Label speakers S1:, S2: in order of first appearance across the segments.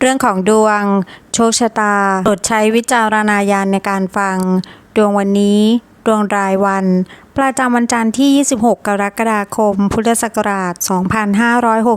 S1: เรื่องของดวง โชคชะตาโปรดใช้วิจารณญาณในการฟัง ดวงวันนี้ ดวงรายวัน ประจำวันจันทร์ที่ 26 กรกฎาคม พุทธศักราช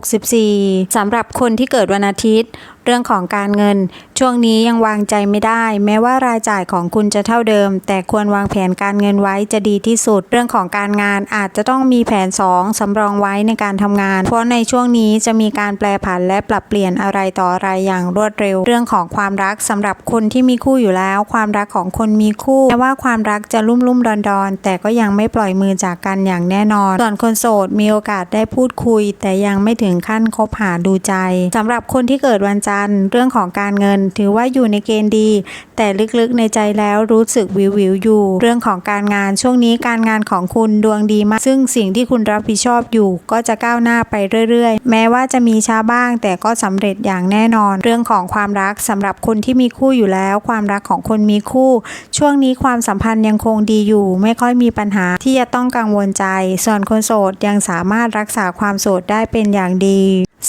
S1: 2564 สำหรับคนที่เกิดวันอาทิตย์เรื่องของการเงิน ช่วงนี้ยังวางใจไม่ได้ แม้ว่ารายจ่ายของคุณจะเท่าเดิม แต่ควรวางแผนการเงินไว้จะดีที่สุด เรื่องของการงานอาจจะต้องมีแผน 2 สำรองไว้ในการทำงาน เพราะในช่วงนี้จะมีการแปลผันและปรับเปลี่ยนอะไรต่ออะไรอย่างรวดเร็ว เรื่องของความรักสำหรับคนที่มีคู่อยู่แล้ว ความรักของคนมีคู่แม้ว่าความรักจะลุ่มลุ่มดอนดอนแต่ก็ยังไม่ปล่อยมือจากกันอย่างแน่นอน ส่วนคนโสดมีโอกาสได้พูดคุย แต่ยังไม่ถึงขั้นคบหาดูใจสำหรับคนที่เกิดวันจันทร์เรื่องของการเงิน ถือว่าอยู่ในเกณฑ์ดี แต่ลึกๆในใจแล้วรู้สึกวิววิวอยู่ เรื่องของการงานช่วงนี้การงานของคุณดวงดีมาก ซึ่งสิ่งที่คุณรับผิดชอบอยู่ ก็จะก้าวหน้าไปเรื่อยๆ แม้ว่าจะมีช้าบ้าง แต่ก็สำเร็จอย่างแน่นอน เรื่องของความรักสำหรับคนที่มีคู่อยู่แล้ว ความรักของคนมีคู่ ช่วงนี้ความสัมพันธ์ยังคงดีอยู่ ไม่ค่อยมีปัญหาที่จะต้องกังวลใจ ส่วนคนโสดยังสามารถรักษาความโสดได้เป็นอย่างดี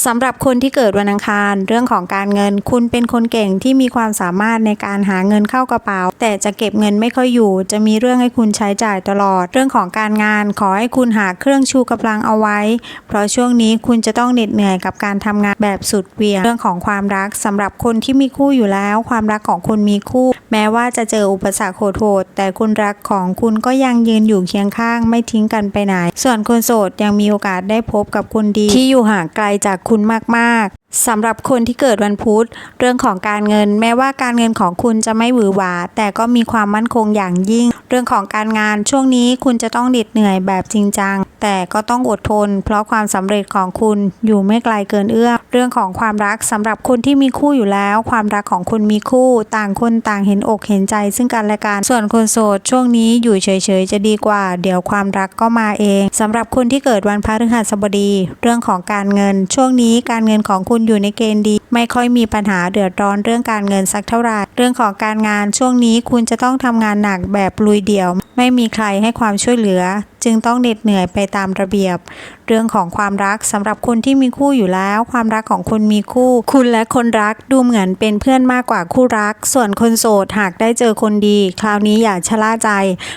S1: สำหรับคนที่เกิดวันอังคาร เรื่องของการเงิน คุณเป็นคนเก่งที่มีความสามารถในการหาเงินเข้ากระเป๋า แต่จะเก็บเงินไม่ค่อยอยู่ จะมีเรื่องให้คุณใช้จ่ายตลอด เรื่องของการงาน ขอให้คุณหาเครื่องชูกำลังเอาไว้ เพราะช่วงนี้คุณจะต้องเหน็ดเหนื่อยกับการทำงานแบบสุดเวียงเรื่องของความรักสำหรับคนที่มีคู่อยู่แล้ว ความรักของคุณมีคู่ แม้ว่าจะเจออุปสรรคโหดแต่คุณรักของคุณก็ยังยืนอยู่เคียงข้าง ไม่ทิ้งกันไปไหน ส่วนคนโสดยังมีโอกาสได้พบกับคนดีที่อยู่ห่างไกลจากคุณมาก ๆ สำหรับคนที่เกิดวันพุธเรื่องของการเงิน แม้ว่าการเงินของคุณจะไม่หวือหวา แต่ก็มีความมั่นคงอย่างยิ่ง เรื่องของการงานช่วงนี้คุณจะต้องเหน็ดเหนื่อยแบบจริงจัง แต่ก็ต้องอดทน เพราะความสำเร็จของคุณอยู่ไม่ไกลเกินเอื้อมเรื่องของความรักสำหรับคนที่มีคู่อยู่แล้ว ความรักของคุณมีคู่ ต่างคนต่างเห็นอกเห็นใจ ซึ่งกันและกันส่วนคนโสดช่วงนี้อยู่เฉยๆจะดีกว่า เดี๋ยวความรักก็มาเองสำหรับคนที่เกิดวันพฤหัสบดี เรื่องของการเงิน ช่วงนี้การเงินของคุณอยู่ในเกณฑ์ดี ไม่ค่อยมีปัญหาเดือดร้อนเรื่องการเงินสักเท่าไหร่เรื่องของการงานช่วงนี้คุณจะต้องทำงานหนักแบบลุยเดี่ยวไม่มีใครให้ความช่วยเหลือ จึงต้องเหน็ดเหนื่อยไปตามระเบียบ เรื่องของความรักสำหรับคนที่มีคู่อยู่แล้ว ความรักของคุณมีคู่ คุณและคนรักดูเหมือนเป็นเพื่อนมากกว่าคู่รัก ส่วนคนโสดหากได้เจอคนดี คราวนี้อย่าชะล่าใจ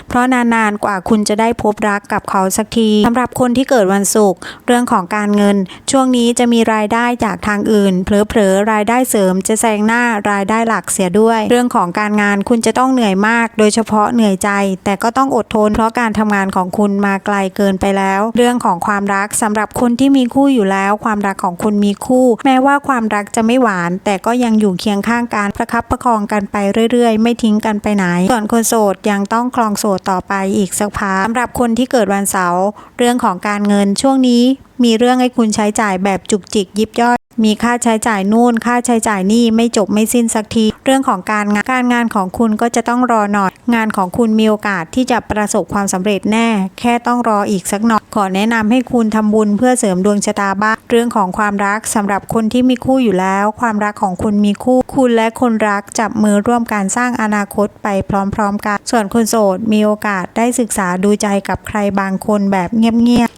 S1: เพราะนานๆกว่าคุณจะได้พบรักกับเขาสักทีสำหรับคนที่เกิดวันศุกร์เรื่องของการเงิน ช่วงนี้จะมีรายได้จากทางอื่นเผลอๆรายได้เสริมจะแซงหน้ารายได้หลักเสียด้วย เรื่องของการงานคุณจะต้องเหนื่อยมาก โดยเฉพาะเหนื่อยใจ แต่ก็็ต้องอดทน เพราะการทำงานของคุณมาไกลเกินไปแล้ว เรื่องของความรักสำหรับคนที่มีคู่อยู่แล้ว ความรักของคุณมีคู่ แม้ว่าความรักจะไม่หวาน แต่ก็ยังอยู่เคียงข้างกันประคับประคองกันไปเรื่อยๆ ไม่ทิ้งกันไปไหน ส่วนคนโสดยังต้องคลองโสดต่อไปอีกสักพักสำหรับคนที่เกิดวันเสาร์เรื่องของการเงินช่วงนี้ มีเรื่องให้คุณใช้จ่ายแบบจุกจิกยิบย่อย มีค่าใช้จ่ายนู่น ค่าใช้จ่ายนี่ไม่จบไม่สิ้นสักที เรื่องของการงานการงานของคุณก็จะต้องรอหน่อย งานของคุณมีโอกาสที่จะประสบความสำเร็จแน่ แค่ต้องรออีกสักหน่อยขอแนะนำให้คุณทำบุญเพื่อเสริมดวงชะตาบ้างเรื่องของความรักสำหรับคนที่มีคู่อยู่แล้ว ความรักของคุณมีคู่ คุณและคนรักจับมือร่วมการสร้างอนาคตไปพร้อม ๆ กัน ส่วนคนโสดมีโอกาสได้ศึกษาดูใจกับใครบางคนแบบเงียบๆ